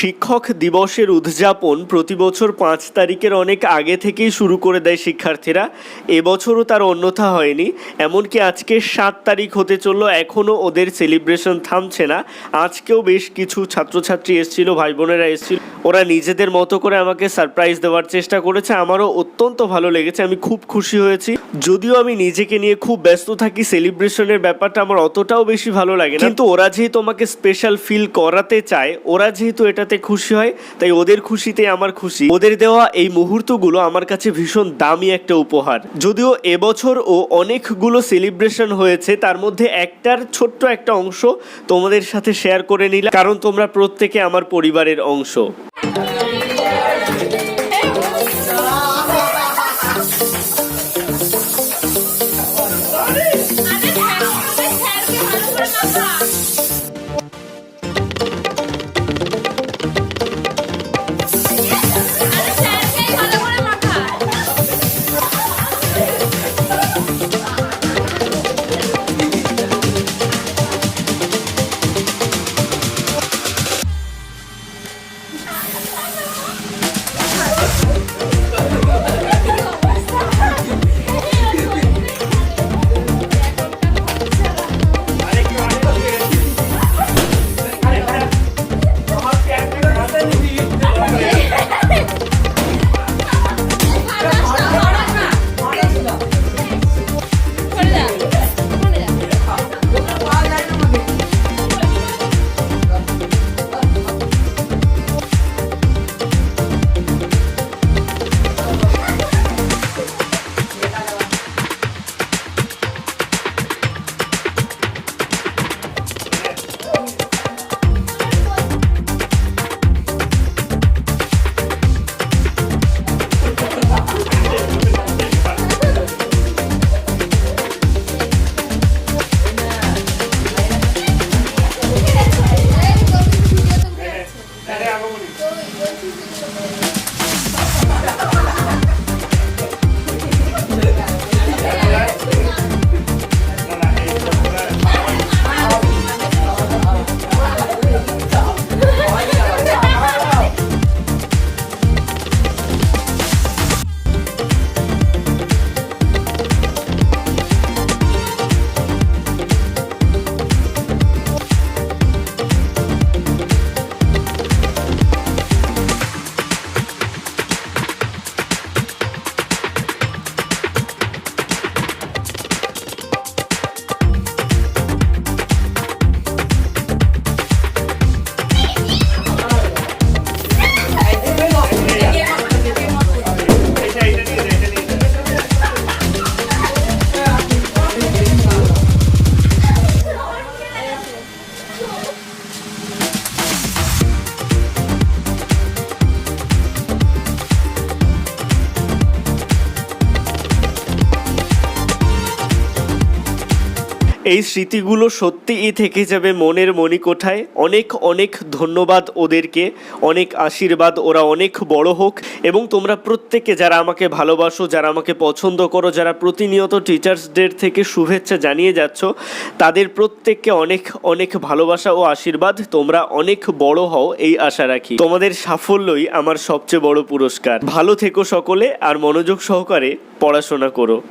শিক্ষক দিবসের উদযাপন প্রতি বছর পাঁচ তারিখের অনেক আগে থেকেই শুরু করে দেয় শিক্ষার্থীরা। এবছরও তার অন্যথা হয়নি। এমনকি আজকে সাত তারিখ হতে চলল, এখনও ওদের সেলিব্রেশন থামছে না। আজকেও বেশ কিছু ছাত্রছাত্রী এসেছিল ভাই বোনেরা এসেছিল। ওরা নিজেদের মতো করে আমাকে সারপ্রাইজ দেওয়ার চেষ্টা করেছে। আমারও অত্যন্ত ভালো লেগেছে, আমি খুব খুশি হয়েছি। যদিও আমি নিজেকে নিয়ে খুব ব্যস্ত থাকি, সেলিব্রেশনের ব্যাপারটা আমার অতটাও বেশি ভালো লাগে না। কিন্তু ওরা যেহেতু আমাকে স্পেশাল ফিল করাতে চায়, ওরা যেহেতু এটাতে খুশি হয়, তাই ওদের খুশিতে আমার খুশি। ওদের দেওয়া এই মুহূর্তগুলো আমার কাছে ভীষণ দামি একটা উপহার। যদিও এবছর ও অনেকগুলো সেলিব্রেশন হয়েছে, তার মধ্যে একটার ছোট্ট একটা অংশ তোমাদের সাথে শেয়ার করে নিলাম, কারণ তোমরা প্রত্যেকে আমার পরিবারের অংশ। Oh my God. 周瑜周瑜是不是那个 এই স্মৃতিগুলো সত্যিই থেকে যাবে মনের মণিকোঠায়। অনেক অনেক ধন্যবাদ ওদেরকে, অনেক আশীর্বাদ, ওরা অনেক বড় হোক। এবং তোমরা প্রত্যেকে যারা আমাকে ভালোবাসো, যারা আমাকে পছন্দ করো, যারা প্রতিনিয়ত টিচার্স ডের থেকে শুভেচ্ছা জানিয়ে যাচ্ছ, তাদের প্রত্যেককে অনেক অনেক ভালোবাসা ও আশীর্বাদ। তোমরা অনেক বড় হও, এই আশা রাখি। তোমাদের সাফল্যই আমার সবচেয়ে বড় পুরস্কার। ভালো থেকো সকলে, আর মনোযোগ সহকারে পড়াশোনা করো।